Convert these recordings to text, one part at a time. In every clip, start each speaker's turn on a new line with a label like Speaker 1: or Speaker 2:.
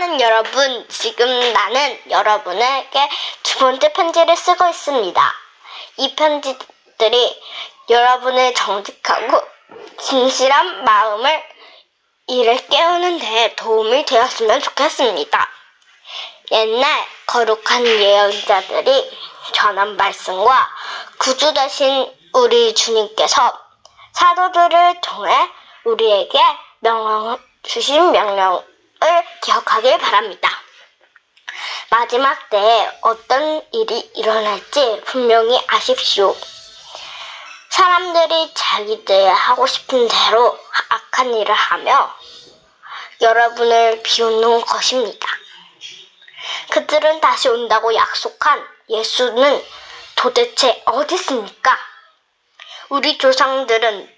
Speaker 1: 사랑하는 여러분, 지금 나는 여러분에게 두 번째 편지를 쓰고 있습니다. 이 편지들이 여러분의 정직하고 진실한 마음을 이를 깨우는 데 도움이 되었으면 좋겠습니다. 옛날 거룩한 예언자들이 전한 말씀과 구주 되신 우리 주님께서 사도들을 통해 우리에게 명령 주신 명령을 기억하길 바랍니다. 마지막 때에 어떤 일이 일어날지 분명히 아십시오. 사람들이 자기들 하고 싶은 대로 악한 일을 하며 여러분을 비웃는 것입니다. 그들은 다시 온다고 약속한 예수는 도대체 어디 있습니까? 우리 조상들은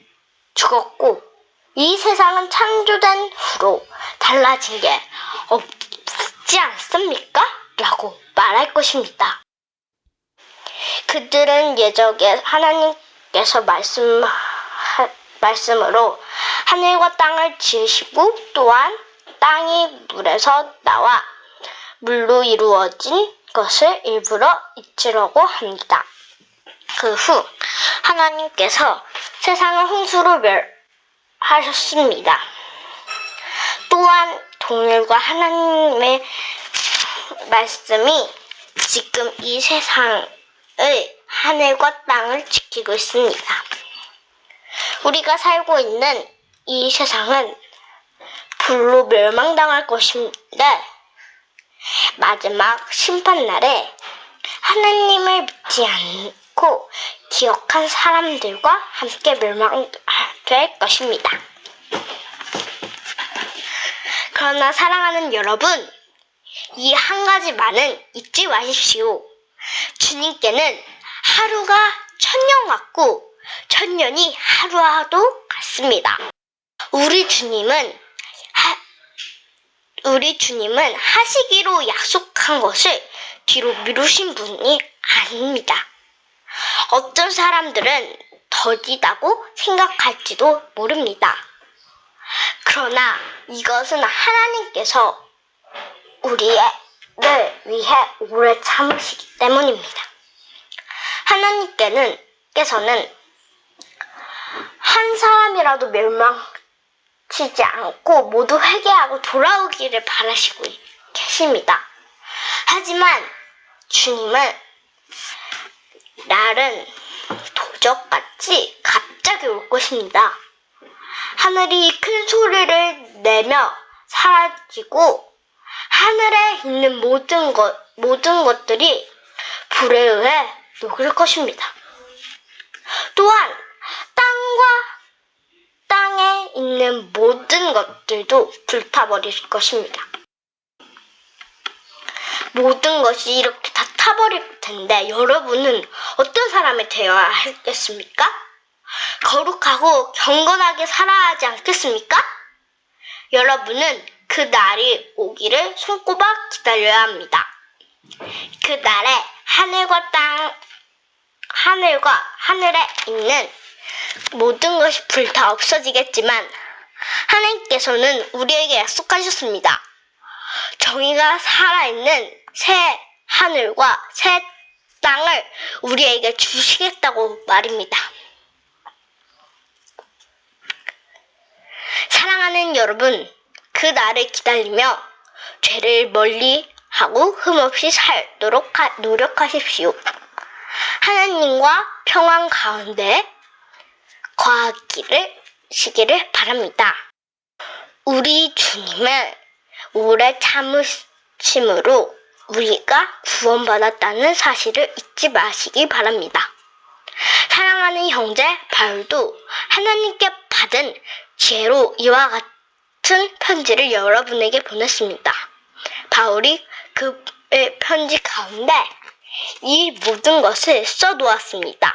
Speaker 1: 죽었고 이 세상은 창조된 후로 달라진 게 없지 않습니까? 라고 말할 것입니다. 그들은 예적에 하나님께서 말씀, 하, 말씀으로 하늘과 땅을 지으시고 또한 땅이 물에서 나와 물로 이루어진 것을 일부러 잊으려고 합니다. 그 후 하나님께서 세상을 홍수로 멸하셨습니다. 또한 동일과 하나님의 말씀이 지금 이 세상의 하늘과 땅을 지키고 있습니다. 우리가 살고 있는 이 세상은 불로 멸망당할 것인데 마지막 심판날에 하나님을 믿지 않고 기억한 사람들과 함께 멸망될 것입니다. 그러나 사랑하는 여러분, 이 한 가지만은 잊지 마십시오. 주님께는 하루가 천년 같고 천년이 하루와도 같습니다. 우리 주님은 하, 우리 주님은 하시기로 약속한 것을 뒤로 미루신 분이 아닙니다. 어떤 사람들은 더디다고 생각할지도 모릅니다. 그러나 이것은 하나님께서 우리를 위해 오래 참으시기 때문입니다. 하나님께는 께서는 한 사람이라도 멸망치지 않고 모두 회개하고 돌아오기를 바라시고 계십니다. 하지만 주님은 날은 도적같이 갑자기 올 것입니다. 하늘이 큰 소리를 내며 사라지고 하늘에 있는 모든 것 모든 것들이 불에 의해 녹을 것입니다. 또한 땅과 땅에 있는 모든 것들도 불타버릴 것입니다. 모든 것이 이렇게 다 타버릴 텐데 여러분은 어떤 사람이 되어야 하겠습니까? 거룩하고 경건하게 살아야 하지 않겠습니까? 여러분은 그 날이 오기를 손꼽아 기다려야 합니다. 그 날에 하늘과 땅, 하늘과 하늘에 있는 모든 것이 불타 없어지겠지만 하나님께서는 우리에게 약속하셨습니다. 정의가 살아있는 새 하늘과 새 땅을 우리에게 주시겠다고 말입니다. 사랑하는 여러분, 그 날을 기다리며 죄를 멀리 하고 흠없이 살도록 하- 노력하십시오. 하나님과 평안 가운데 거하기를 시기를 바랍니다. 우리 주님은 오래 참으심으로 우리가 구원받았다는 사실을 잊지 마시기 바랍니다. 사랑하는 형제 바울도 하나님께 받은 지혜로 이와 같은 편지를 여러분에게 보냈습니다. 바울이 그의 편지 가운데 이 모든 것을 써 놓았습니다.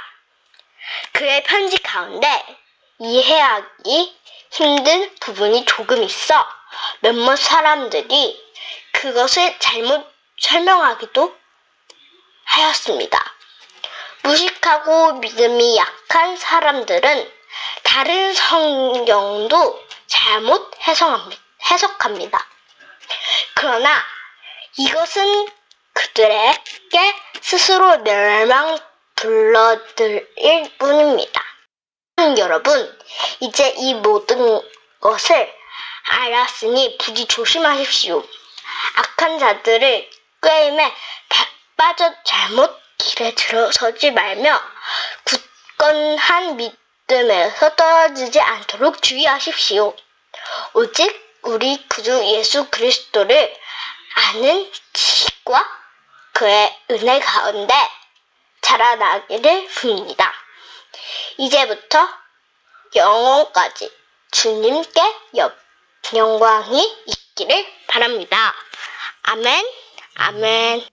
Speaker 1: 그의 편지 가운데 이해하기 힘든 부분이 조금 있어 몇몇 사람들이 그것을 잘못 설명하기도 하였습니다. 무식하고 믿음이 약한 사람들은 다른 성경도 잘못 해석합니- 해석합니다. 그러나 이것은 그들에게 스스로 멸망 불러들일 뿐입니다. 여러분, 이제 이 모든 것을 알았으니 부디 조심하십시오. 악한 자들을 꾀임에 바- 빠져 잘못 길에 들어서지 말며 굳건한 믿음에서 떨어지지 않도록 주의하십시오. 오직 우리 구주 예수 그리스도를 아는 지식과 그의 은혜 가운데 자라나기를 빕니다. 이제부터 영원까지 주님께 여- 영광이 있기를 바랍니다. 아멘, 아멘.